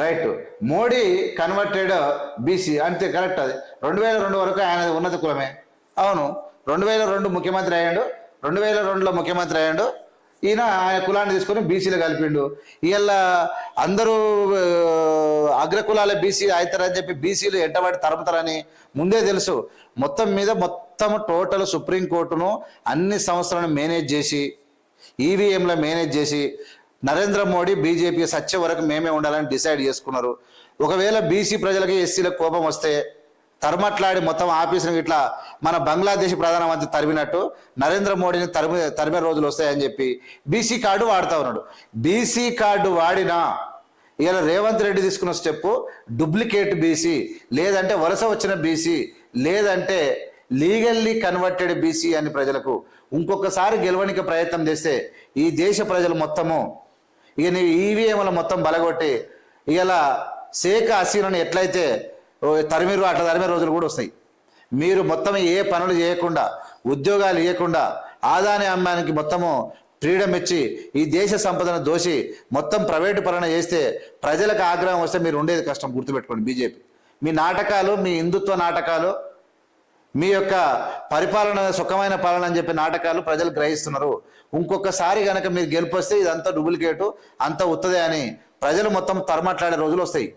Right Modi converted BC అంతే correct అది. రెండు వేల రెండు వరకు ఆయన ఉన్నత కులమే. అవును. రెండు వేల రెండు ముఖ్యమంత్రి అయ్యాడు. రెండు వేల రెండులో ముఖ్యమంత్రి అయ్యాడు. ఈయన ఆయన కులాన్ని తీసుకొని బీసీలో కలిపిండు. ఇవాళ అందరూ అగ్రకులాల బీసీ అవుతారని చెప్పి బీసీలు ఎంటబడి తరుముతారని ముందే తెలుసు. మొత్తం మీద మొత్తం టోటల్ సుప్రీంకోర్టును అన్ని సంవత్సరాలను మేనేజ్ చేసి ఈవీఎంలో మేనేజ్ చేసి నరేంద్ర మోడీ బీజేపీ సత్య వరకు మేమే ఉండాలని డిసైడ్ చేసుకున్నారు. ఒకవేళ బీసీ ప్రజలకి ఎస్సీలకు కోపం వస్తే తరమట్లాడి మొత్తం ఆఫీసును ఇట్లా మన బంగ్లాదేశ్ ప్రధానమంత్రి తరిమినట్టు నరేంద్ర మోడీని తరిమి తరిమే రోజులు వస్తాయని చెప్పి బీసీ కార్డు వాడుతూ ఉన్నాడు. బీసీ కార్డు వాడినా ఇలా రేవంత్ రెడ్డి తీసుకున్న స్టెప్ డూప్లికేట్ బీసీ లేదంటే వలస వచ్చిన బీసీ లేదంటే లీగల్లీ కన్వర్టెడ్ బీసీ అని ప్రజలకు ఇంకొకసారి గెలవనికి ప్రయత్నం చేస్తే ఈ దేశ ప్రజలు మొత్తము ఇక నీ ఈవీఎంల మొత్తం బలగొట్టి ఇలా షేక్ హసీనాను ఎట్లయితే ఓ తరిమిరు అట్లా తరిమే రోజులు కూడా వస్తాయి. మీరు మొత్తం ఏ పనులు చేయకుండా ఉద్యోగాలు ఇవ్వకుండా ఆదాని అమ్మానికి మొత్తము ఫ్రీడమ్ ఇచ్చి ఈ దేశ సంపదను దోసి మొత్తం ప్రైవేటు పరణ చేస్తే ప్రజలకు ఆగ్రహం వస్తే మీరు ఉండేది కష్టం గుర్తుపెట్టుకోండి బీజేపీ. మీ నాటకాలు మీ హిందుత్వ నాటకాలు మీ యొక్క పరిపాలన సుఖమైన పాలన అని చెప్పి నాటకాలు ప్రజలు గ్రహిస్తున్నారు. ఇంకొకసారి కనుక మీరు గెలిపొస్తే ఇదంతా డూప్లికేటు అంతా ఉత్తదే అని ప్రజలు మొత్తం తరమట్లాడే రోజులు వస్తాయి.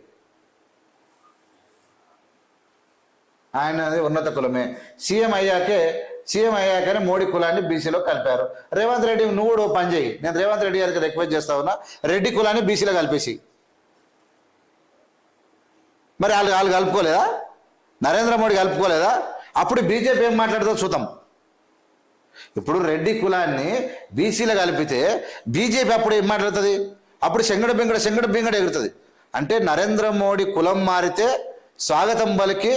ఆయన ఉన్నత కులమే. సీఎం అయ్యాకే సీఎం అయ్యాకనే మోడీ కులాన్ని బీసీలో కలిపారు. రేవంత్ రెడ్డి నువ్వు కూడా ఓ పని చేయి నేను రేవంత్ రెడ్డి గారికి రిక్వెస్ట్ చేస్తా ఉన్నా రెడ్డి కులాన్ని బీసీలో కలిపేసి. మరి వాళ్ళు వాళ్ళు కలుపుకోలేదా? నరేంద్ర మోడీ కలుపుకోలేదా? అప్పుడు బీజేపీ ఏం మాట్లాడుతుందో చూద్దాం. ఇప్పుడు రెడ్డి కులాన్ని బీసీలో కలిపితే బీజేపీ అప్పుడు ఏం మాట్లాడుతుంది? అప్పుడు శంగడ బింగడ శంగడ బింగడ ఎగురుతుంది. అంటే నరేంద్ర మోడీ కులం మారితే స్వాగతం పలికి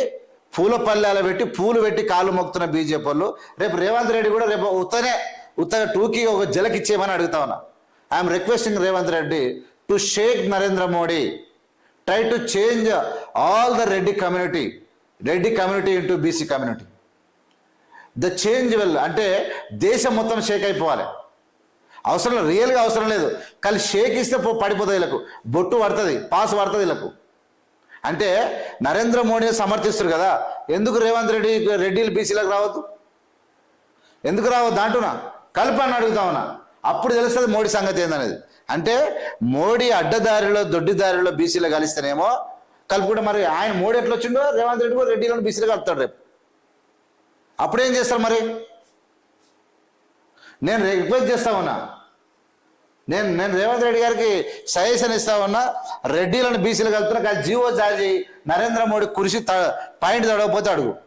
పూల పల్లెలు పెట్టి పూలు పెట్టి కాళ్ళు మొక్కుతున్న బీజేపీ వాళ్ళు. రేపు రేవంత్ రెడ్డి కూడా రేపు ఉత్తనే ఉత్తగా టూకి ఒక జలకిచ్చేయమని అడుగుతా ఉన్నా. I'm requesting Revanth Reddy to shake Narendra Modi. Try to change all the Reddy community Reddy community into BC community. The change well అంటే దేశం మొత్తం షేక్ అయిపోవాలి. అవసరం రియల్గా అవసరం లేదు. కానీ షేక్ ఇస్తే పో- పడిపోతుంది వీళ్ళకు. బొట్టు పడుతుంది పాస్ పడుతుంది వీళ్ళకు. అంటే నరేంద్ర మోడీని సమర్థిస్తారు కదా. ఎందుకు రేవంత్ రెడ్డి రెడ్డిలు బీసీలకు రావద్దు? ఎందుకు రావద్దు అంటున్నా? కల్పని అడుగుతామన్నా అప్పుడు తెలుస్తుంది మోడీ సంగతి ఏందనేది. అంటే మోడీ అడ్డదారిలో దొడ్డిదారిలో బీసీలో కలిస్తేనేమో కలుపుకుంటే మరి ఆయన మోడీ ఎట్లా వచ్చిండో రేవంత్ రెడ్డి కూడా రెడ్డిలను బీసీలు కలుపుతాడు రేపు. అప్పుడేం చేస్తారు మరి? నేను రిక్వెస్ట్ చేస్తా ఉన్నా. నేను నేను రేవంత్ రెడ్డి గారికి సజెషన్ ఇస్తా ఉన్నా. రెడ్డిలను బీసీలు కలుపుతున్నా కానీ జీవో జాజీ నరేంద్ర మోడీ కురిసి త- పాయింట్ తడవకపోతే అడుగు.